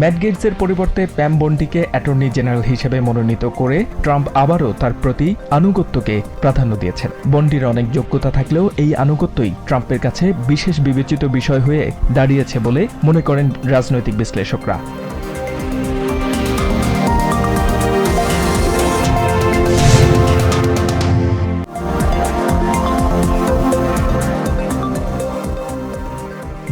Mat গেটসের পরিবর্তে প্যাম বন্ডিকে attorney general হিসেবে মনোনীত করে ট্রাম্প আবারও তার প্রতি আনুগত্যকে প্রাধান্য দিয়েছেন। বন্ডির অনেক যোগ্যতা থাকলেও এই আনুগত্যই ট্রাম্পের কাছে বিশেষ বিবেচিত বিষয় হয়ে দাঁড়িয়েছে বলে মনে করেন রাজনৈতিক বিশ্লেষকরা।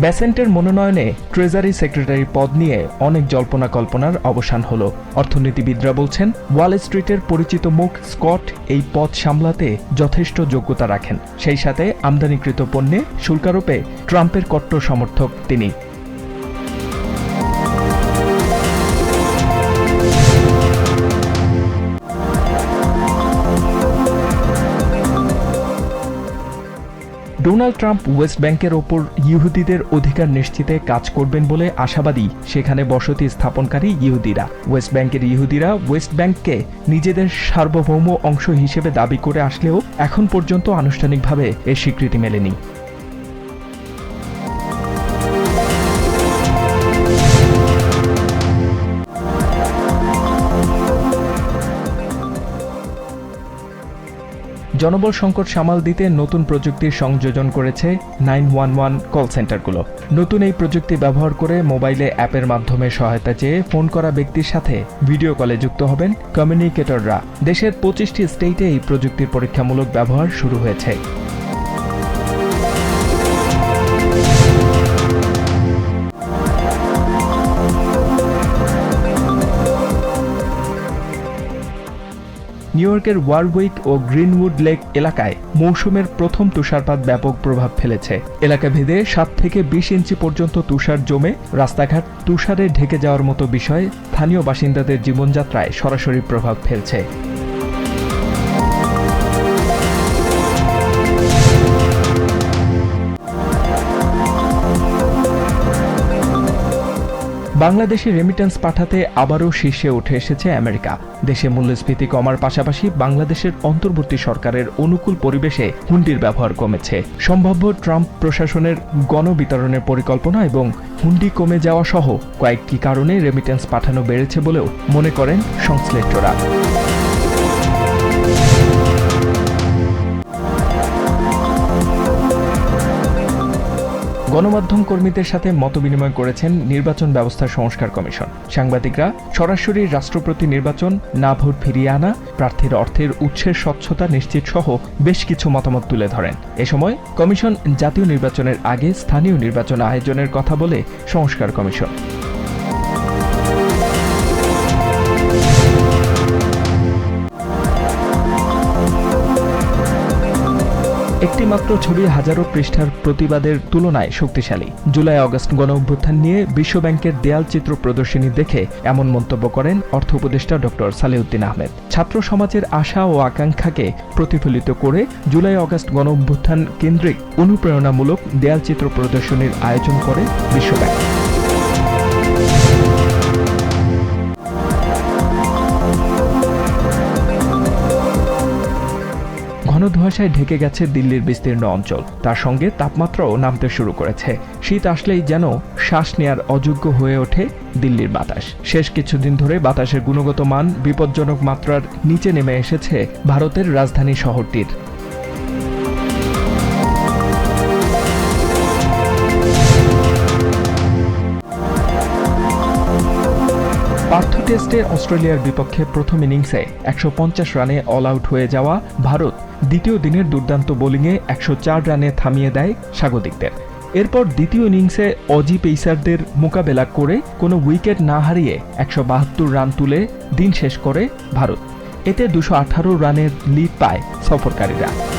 ব্যাসেন্টের মনোনয়নে ট্রেজারি সেক্রেটারি পদ নিয়ে অনেক জল্পনা কল্পনার অবসান হল। অর্থনীতিবিদরা বলছেন ওয়াল স্ট্রিটের পরিচিত মুখ স্কট এই পদ সামলাতে যথেষ্ট যোগ্যতা রাখেন। সেই সাথে আমদানিকৃত পণ্যে শুল্কারোপে ট্রাম্পের কট্টর সমর্থক তিনি। ডোনাল্ড ট্রাম্প ওয়েস্ট ব্যাংকের ওপর ইহুদিদের অধিকার নিশ্চিতে কাজ করবেন বলে আশাবাদী, সেখানে বসতি স্থাপনকারী ইহুদিরা। ওয়েস্ট ব্যাংকের ইহুদিরা ওয়েস্ট ব্যাংককে নিজেদের সার্বভৌম অংশ হিসেবে দাবি করে আসলেও এখন পর্যন্ত আনুষ্ঠানিকভাবে এর স্বীকৃতি মেলেনি। জনবল সংকট সামাল দিতে নতুন প্রযুক্তির সংযোজন করেছে নাইন ওয়ান ওয়ান কল সেন্টারগুলো। নতুন এই প্রযুক্তি ব্যবহার করে মোবাইলে অ্যাপের মাধ্যমে সহায়তা চেয়ে ফোন করা ব্যক্তির সাথে ভিডিও কলে যুক্ত হবেন কমিউনিকেটররা। দেশের পঁচিশটি স্টেটে এই প্রযুক্তির পরীক্ষামূলক ব্যবহার শুরু হয়েছে। নিউ ইয়র্কের ওয়ারউইক ও গ্রিনউড লেক এলাকায় মৌসুমের প্রথম তুষারপাত ব্যাপক প্রভাব ফেলেছে। এলাকা ভেদে সাত থেকে বিশ ইঞ্চি পর্যন্ত তুষার জমে রাস্তাঘাট তুষারে ঢেকে যাওয়ার মতো বিষয় স্থানীয় বাসিন্দাদের জীবনযাত্রায় সরাসরি প্রভাব ফেলছে। বাংলাদেশে রেমিটেন্স পাঠাতে আবারও শীর্ষে উঠে এসেছে আমেরিকা। দেশে মূল্যস্ফীতি কমার পাশাপাশি বাংলাদেশের অন্তর্বর্তী সরকারের অনুকূল পরিবেশে হুন্ডির ব্যবহার কমেছে। সম্ভাব্য ট্রাম্প প্রশাসনের গণবিতরণের পরিকল্পনা এবং হুন্ডি কমে যাওয়া সহ কয়েকটি কারণে রেমিটেন্স পাঠানো বেড়েছে বলেও মনে করেন সংশ্লিষ্টরা। গণমাধ্যম কর্মীদের সাথে মতবিনিময় করেছেন নির্বাচন ব্যবস্থা সংস্কার কমিশন। সাংবাদিকরা, সরাসরি রাষ্ট্রপতি নির্বাচন, না ভোট ফিরিয়ে আনা, প্রার্থীর অর্থের উৎসের স্বচ্ছতা নিশ্চিত সহ বেশ কিছু মতামত তুলে ধরেন। এ সময় কমিশন জাতীয় নির্বাচনের আগে স্থানীয় নির্বাচন আয়োজনের কথা বলে সংস্কার কমিশন। একটি মাত্র ছবি হাজারো পৃষ্ঠার প্রতিবাদের তুলনায় শক্তিশালী। জুলাই আগস্ট গণ অভ্যুত্থান নিয়ে বিশ্বব্যাংকের দেয়াল চিত্র প্রদর্শনী দেখে এমন মন্তব্য করেন অর্থ উপদেষ্টা ডক্টর সালেউদ্দিন আহমেদ। ছাত্র সমাজের আশা ও আকাঙ্ক্ষাকে প্রতিফলিত করে জুলাই আগস্ট গণ অভ্যুত্থান কেন্দ্রিক অনুপ্রেরণামূলক দেয়াল চিত্র প্রদর্শনীর আয়োজন করে বিশ্বব্যাংক। ঘন ধোঁয়াশায় ঢেকে গেছে দিল্লির বিস্তীর্ণ অঞ্চল। তার সঙ্গে তাপমাত্রাও নামতে শুরু করেছে। শীত আসলেই যেন শ্বাস নেয়ার অযোগ্য হয়ে ওঠে দিল্লির বাতাস। শেষ কিছুদিন ধরে বাতাসের গুণগত মান বিপজ্জনক মাত্রার নিচে নেমে এসেছে ভারতের রাজধানী শহরটির। টেস্টে অস্ট্রেলিয়ার বিপক্ষে প্রথম ইনিংসে একশো পঞ্চাশ রানে অল আউট হয়ে যাওয়া ভারত দ্বিতীয় দিনের দুর্দান্ত বোলিংয়ে একশো চার রানে থামিয়ে দেয় স্বাগতিকদের। এরপর দ্বিতীয় ইনিংসে অজি পেসারদের মোকাবেলা করে কোনো উইকেট না হারিয়ে একশো বাহাত্তর রান তুলে দিন শেষ করে ভারত। এতে দুশো রানের লিড পায় সফরকারীরা।